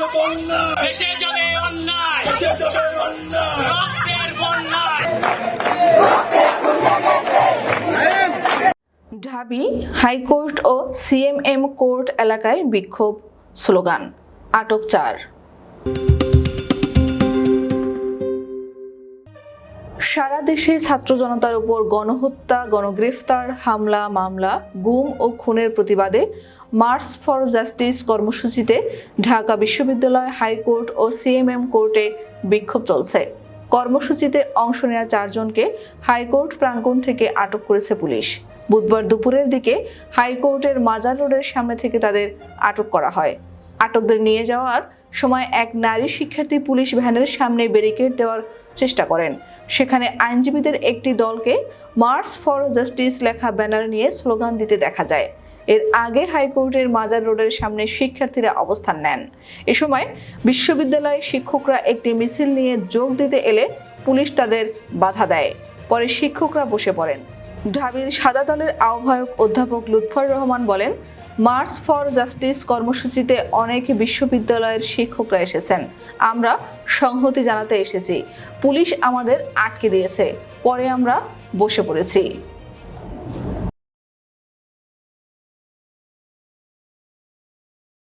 যাবে বন্যায়। দেশে যাবে অন্যায়। দেশে যাবে অন্যায়। রক্তের বন্যায়। ঢাবি হাইকোর্ট ও সিএমএম কোর্ট এলাকায় বিক্ষোভ স্লোগান আটক চার। সারা দেশে ছাত্র জনতার উপর গণহত্যা, গণগ্রেফতার, হামলা, মামলা, গুম ও খুনের প্রতিবাদে মার্চ ফর জাস্টিস কর্মসূচিতে ঢাকা বিশ্ববিদ্যালয় হাইকোর্ট ও সিএমএম কোর্টে বিক্ষোভ চলছে। কর্মসূচিতে অংশ নেওয়া চারজনকে হাইকোর্ট প্রাঙ্গণ থেকে আটক করেছে পুলিশ। বুধবার দুপুরের দিকে হাইকোর্টের মাজার রোডের সামনে থেকে তাদের আটক করা হয়। আটকদের নিয়ে যাওয়ার সময় এক নারী শিক্ষার্থী পুলিশ ভ্যানের সামনে ব্যারিকেড দেওয়ার চেষ্টা করেন। সেখানে আইনজীবীদের একটি দলকে মার্চ ফর জাস্টিস লেখা ব্যানার নিয়ে স্লোগান দিতে দেখা যায়। এর আগে হাইকোর্টের মাজার রোডের সামনে শিক্ষার্থীরা অবস্থান নেন। এ সময় বিশ্ববিদ্যালয়ের শিক্ষকরা একটি মিছিল নিয়ে যোগ দিতে এলে পুলিশ তাদের বাধা দেয়। পরে শিক্ষকরা বসে পড়েন। ঢাবির সাদা দলের আহ্বায়ক অধ্যাপক লুৎফর রহমান বলেন, মার্চ ফর জাস্টিস কর্মসূচিতে অনেক বিশ্ববিদ্যালয়ের শিক্ষকরা এসেছেন। আমরা সংহতি জানাতে এসেছি। পুলিশ আমাদের আটকে দিয়েছে। পরে আমরা বসে পড়েছি।